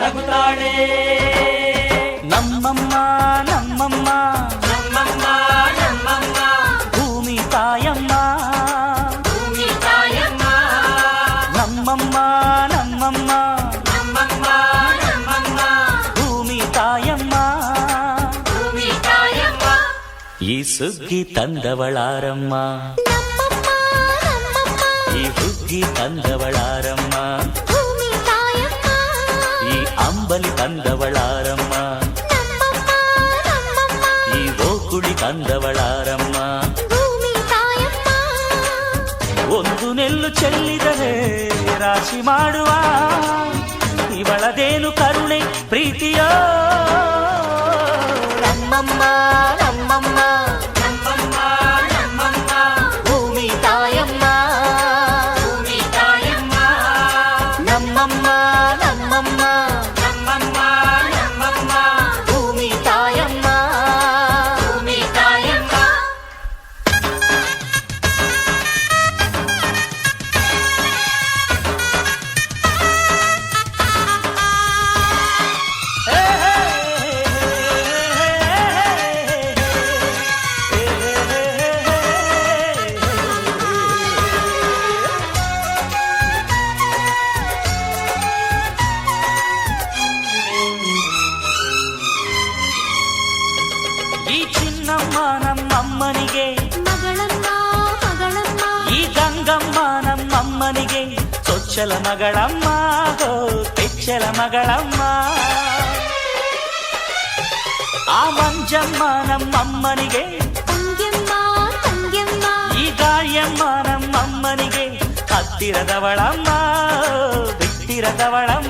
ನಗುತ್ತಾಳೆ ನಮ್ಮಮ್ಮ ನಮ್ಮಮ್ಮ ನಮ್ಮಮ್ಮ ನಮ್ಮಮ್ಮ ಭೂಮಿ ತಾಯಮ್ಮ ಭೂಮಿ ತಾಯಮ್ಮ ನಮ್ಮಮ್ಮ ನಮ್ಮಮ್ಮ ನಮ್ಮಮ್ಮ ನಮ್ಮಮ್ಮ ಭೂಮಿ ತಾಯಮ್ಮ ಭೂಮಿ ತಾಯಮ್ಮ ಈ ಸುಗ್ಗಿ ತಂದವಳಾರಮ್ಮ ನಮ್ಮಮ್ಮ ನಮ್ಮಮ್ಮ ಈ ಹುಗ್ಗಿ ತಂದವಳಾರಮ್ಮ ಓಕುಳಿ ತಂದವಳಾರಮ್ಮ ಭೂಮಿ ತಾಯಮ್ಮ ಒಂದು ನೆಲ್ಲು ಚೆಲ್ಲಿದರೆ ರಾಶಿ ಮಾಡುವ ಇವಳದೇನು ಕರುಣೆ ಪ್ರೀತಿಯೋ ನಮ್ಮಮ್ಮ ನಮ್ಮಮ್ಮ ಚಿನ್ನಮ್ಮ ನಮ್ಮಮ್ಮನಿಗೆ ಮಗಳಮ್ಮ ಮಗಳಮ್ಮ ಈ ಗಂಗಮ್ಮ ನಮ್ಮಮ್ಮನಿಗೆ ಸೊಚ್ಚಲ ಮಗಳಮ್ಮ ಹೋ ಕೆಚ್ಚಲ ಮಗಳಮ್ಮ ಆ ಮಂಜಮ್ಮ ನಮ್ಮಮ್ಮನಿಗೆ ತಂಗ್ಯಮ್ಮ ತಂಗ್ಯಮ್ಮ ಈ ಗಾಳಿಯಮ್ಮ ನಮ್ಮಮ್ಮನಿಗೆ ಹತ್ತಿರದವಳಮ್ಮ ಬಿಟ್ಟಿರದವಳಮ್ಮ